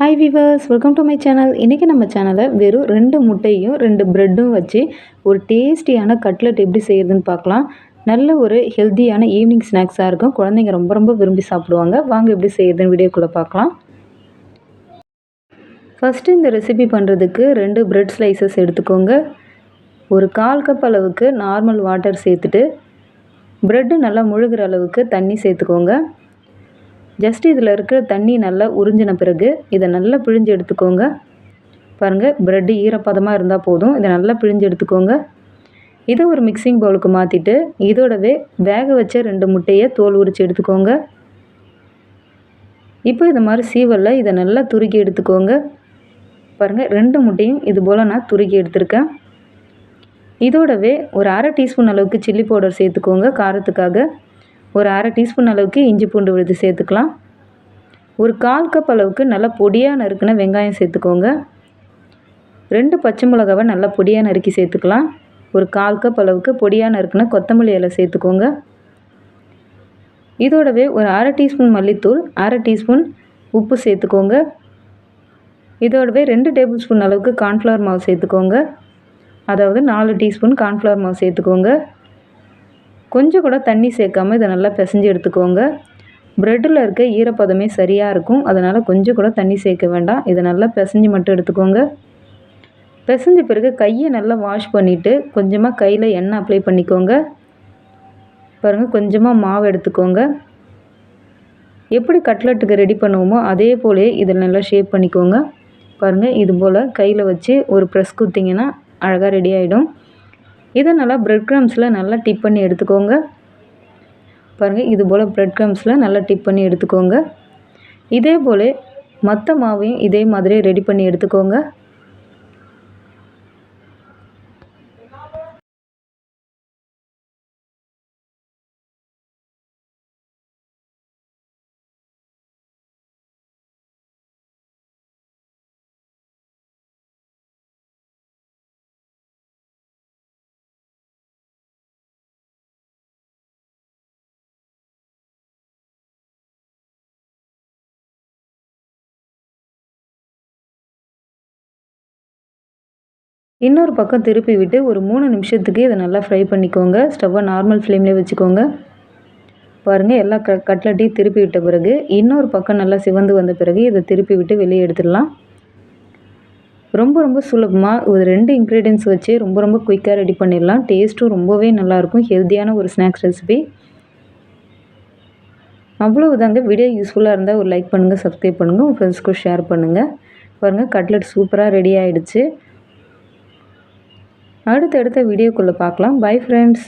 Hi viewers welcome to my channel இன்றைக்கி நம்ம சேனலில் வெறும் ரெண்டு முட்டையும் ரெண்டு ப்ரெட்டும் வச்சு ஒரு டேஸ்டியான கட்லெட் எப்படி செய்கிறதுன்னு பார்க்கலாம். நல்ல ஒரு ஹெல்த்தியான ஈவினிங் ஸ்நாக்ஸாக இருக்கும். குழந்தைங்க ரொம்ப ரொம்ப விரும்பி சாப்பிடுவாங்க. வாங்க எப்படி செய்கிறதுன்னு வீடியோக்குள்ளே பார்க்கலாம். ஃபஸ்ட்டு இந்த ரெசிபி பண்ணுறதுக்கு ரெண்டு ப்ரெட் ஸ்லைசஸ் எடுத்துக்கோங்க. ஒரு கால் கப் அளவுக்கு நார்மல் வாட்டர் சேர்த்துட்டு ப்ரெட்டு நல்லா முழுகிற அளவுக்கு தண்ணி சேர்த்துக்கோங்க. ஜஸ்ட் இதில் இருக்கிற தண்ணி நல்லா உறிஞ்சின பிறகு இதை நல்லா பிழிஞ்சு எடுத்துக்கோங்க. பாருங்கள் ப்ரெட்டு ஈரப்பதமாக இருந்தால் போதும். இதை நல்லா பிழிஞ்சு எடுத்துக்கோங்க. இதை ஒரு மிக்சிங் பவுலுக்கு மாற்றிட்டு இதோடவே வேக வச்ச ரெண்டு முட்டையை தோல் உரித்து எடுத்துக்கோங்க. இப்போ இது மாதிரி சீவலில் இதை நல்லா துருக்கி எடுத்துக்கோங்க. பாருங்கள் ரெண்டு முட்டையும் இது போல் நான் துருக்கி எடுத்திருக்கேன். இதோடவே ஒரு அரை டீஸ்பூன் அளவுக்கு சில்லி பவுடர் சேர்த்துக்கோங்க காரத்துக்காக. ஒரு அரை டீஸ்பூன் அளவுக்கு இஞ்சி பூண்டு விழுது சேர்த்துக்கலாம். ஒரு கால் கப் அளவுக்கு நல்லா பொடியாக நறுக்கின வெங்காயம் சேர்த்துக்கோங்க. ரெண்டு பச்சை மிளகாவை நல்லா பொடியாக நறுக்கி சேர்த்துக்கலாம். ஒரு கால் கப் அளவுக்கு பொடியாக நறுக்கின கொத்தமல்லி இலை சேர்த்துக்கோங்க. இதோடவே ஒரு அரை டீஸ்பூன் மல்லித்தூள் அரை டீஸ்பூன் உப்பு சேர்த்துக்கோங்க. இதோடவே ரெண்டு டேபிள் ஸ்பூன் அளவுக்கு கார்ன்ஃப்ளவர் மாவு சேர்த்துக்கோங்க. அதாவது நாலு டீஸ்பூன் கார்ன்ஃப்ளவர் மாவு சேர்த்துக்கோங்க. கொஞ்சம் கூட தண்ணி சேர்க்காமல் இதை நல்லா பிசைஞ்சு எடுத்துக்கோங்க. ப்ரெட்டில் இருக்க ஈரப்பதமே சரியாக இருக்கும். அதனால் கொஞ்சம் கூட தண்ணி சேர்க்க வேண்டாம். இதை நல்லா பிசைஞ்சு மட்டும் எடுத்துக்கோங்க. பிசைஞ்ச பிறகு கையை நல்லா வாஷ் பண்ணிவிட்டு கொஞ்சமாக கையில் எண்ணெய் அப்ளை பண்ணிக்கோங்க. பாருங்கள் கொஞ்சமாக மாவு எடுத்துக்கோங்க. எப்படி கட்லெட்டுக்கு ரெடி பண்ணுவோமோ அதே போலே இதில் நல்லா ஷேப் பண்ணிக்கோங்க. பாருங்கள் இது போல் கையில் வச்சு ஒரு ப்ரெஸ் குத்திங்கன்னா அழகாக ரெடி ஆகிடும் இதை நல்லா ப்ரெட் க்ரம்ஸில் நல்லா டிப் பண்ணி எடுத்துக்கோங்க. பாருங்கள் இது போல் ப்ரெட் க்ரம்ஸில் நல்லா டிப் பண்ணி எடுத்துக்கோங்க. இதே போல் மற்ற மாவையும் இதே மாதிரி ரெடி பண்ணி எடுத்துக்கோங்க. இன்னொரு பக்கம் திருப்பி விட்டு ஒரு மூணு நிமிஷத்துக்கு இதை நல்லா ஃப்ரை பண்ணிக்கோங்க. ஸ்டவ்வை நார்மல் ஃப்ளேம்லேயே வச்சுக்கோங்க. பாருங்கள் எல்லா க கட்லட்டையும் திருப்பி விட்ட பிறகு இன்னொரு பக்கம் நல்லா சிவந்து வந்த பிறகு இதை திருப்பி விட்டு வெளியே எடுத்துடலாம். ரொம்ப ரொம்ப சுலபமாக ஒரு ரெண்டு இன்க்ரீடியன்ஸ் வச்சு ரொம்ப ரொம்ப குயிக்காக ரெடி பண்ணிடலாம். டேஸ்ட்டும் ரொம்பவே நல்லாயிருக்கும் ஹெல்த்தியான ஒரு ஸ்நாக்ஸ் ரெசிபி அவ்வளோதாங்க வீடியோ யூஸ்ஃபுல்லாக இருந்தால் ஒரு லைக் பண்ணுங்கள் சப்ஸ்கிரைப் பண்ணுங்கள் உங்கள் ஃப்ரெண்ட்ஸ்க்கும் ஷேர் பண்ணுங்கள் பாருங்கள் கட்லெட் சூப்பராக ரெடி ஆகிடுச்சு அடுத்தடுத்த வீடியோக்குள்ளே பார்க்கலாம். Bye friends